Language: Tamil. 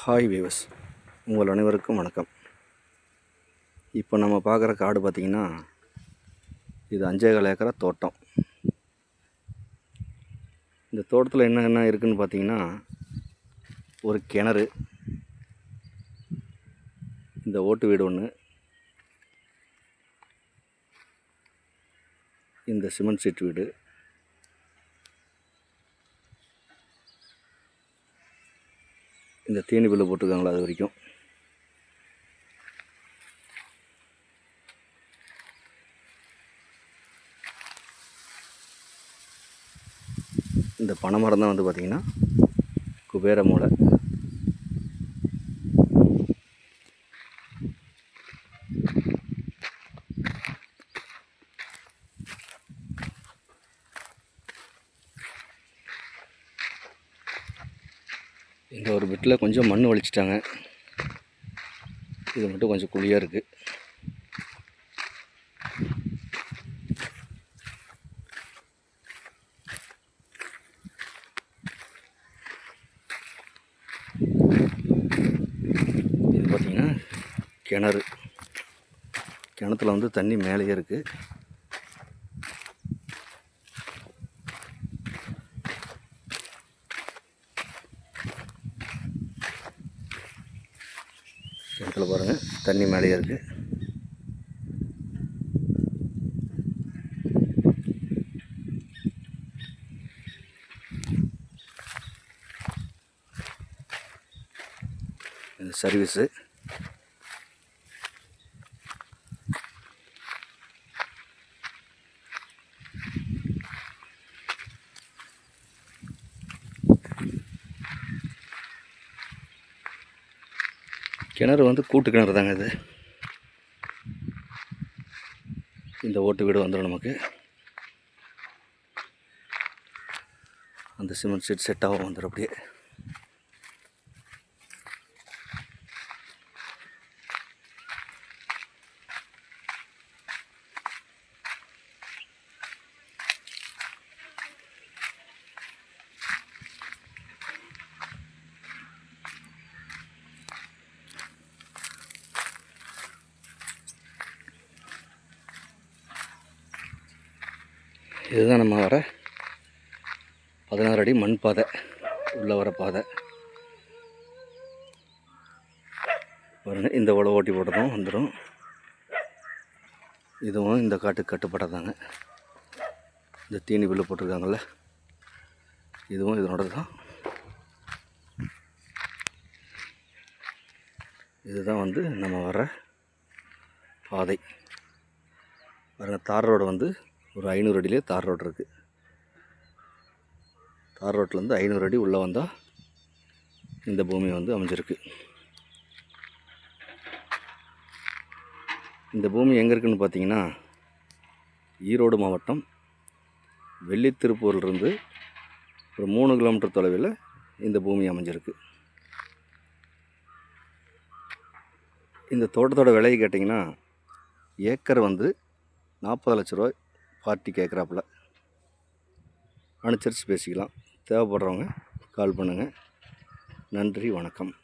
Hi viewers. உங்கள் அனைவருக்கும் வணக்கம். இப்போ நம்ம பார்க்குற காடு பார்த்திங்கன்னா இது அஞ்சேகால் ஏக்கரா தோட்டம். இந்த தோட்டத்தில் என்ன என்ன இருக்குதுன்னு பார்த்தீங்கன்னா ஒரு கிணறு இந்த ஓட்டு வீடு ஒன்று இந்த சிமெண்ட் சீட் வீடு இந்த தீனி பில்லு போட்டிருக்காங்களா அது வரைக்கும். இந்த பனைமரம் தான் வந்து பார்த்திங்கன்னா குபேர மூளை. இந்த ஒரு பெட்டில் கொஞ்சம் மண் வலிச்சிட்டாங்க. இது மட்டும் கொஞ்சம் குழியாக இருக்குது இது பார்த்திங்கன்னா கிணறு. கிணத்துல வந்து தண்ணி மேலேயே இருக்குது கிணத்துல பாருங்கள் தண்ணி மேலேயே இருக்குது சர்வீஸு கிணறு வந்து கூட்டு கிணறு தாங்க இது. இந்த ஓட்டு வீடு வந்துடும் நமக்கு. அந்த சிமெண்ட் சீட் செட்டாகவும் வந்துடும் அப்படியே. இதுதான் நம்ம வர பதினாறு அடி மண் பாதை. உள்ளே வர பாதை. பாருங்க இந்த உழவு ஓட்டி போட்டதும் வந்துடும் இதுவும் இந்த காட்டுக்கு கட்டுப்பட்டதாங்க இந்த தீனி பில்லு போட்டிருக்காங்கல்ல இதுவும் இதனோட தான். இதுதான் வந்து நம்ம வர பாதை. பாருங்கள் தார் ரோடு வந்து ஒரு ஐநூறு அடியிலே தார் ரோடு இருக்குது தார் ரோட்லேருந்து ஐநூறு அடி உள்ளே வந்தால் இந்த பூமி வந்து அமைஞ்சிருக்கு. இந்த பூமி எங்கே இருக்குன்னு பார்த்தீங்கன்னா ஈரோடு மாவட்டம் வெள்ளித்திருப்பூர்லேருந்து ஒரு மூணு கிலோமீட்டர் தொலைவில் இந்த பூமி அமைஞ்சிருக்கு. இந்த தோட்டத்தோட விலையை கேட்டிங்கன்னா ஏக்கர் வந்து நாற்பது லட்ச ரூபாய் பார்ட்டி கேட்குறாப்புல. அனுசரித்து பேசிக்கலாம். தேவைப்படுறவங்க கால் பண்ணுங்கள் நன்றி வணக்கம்.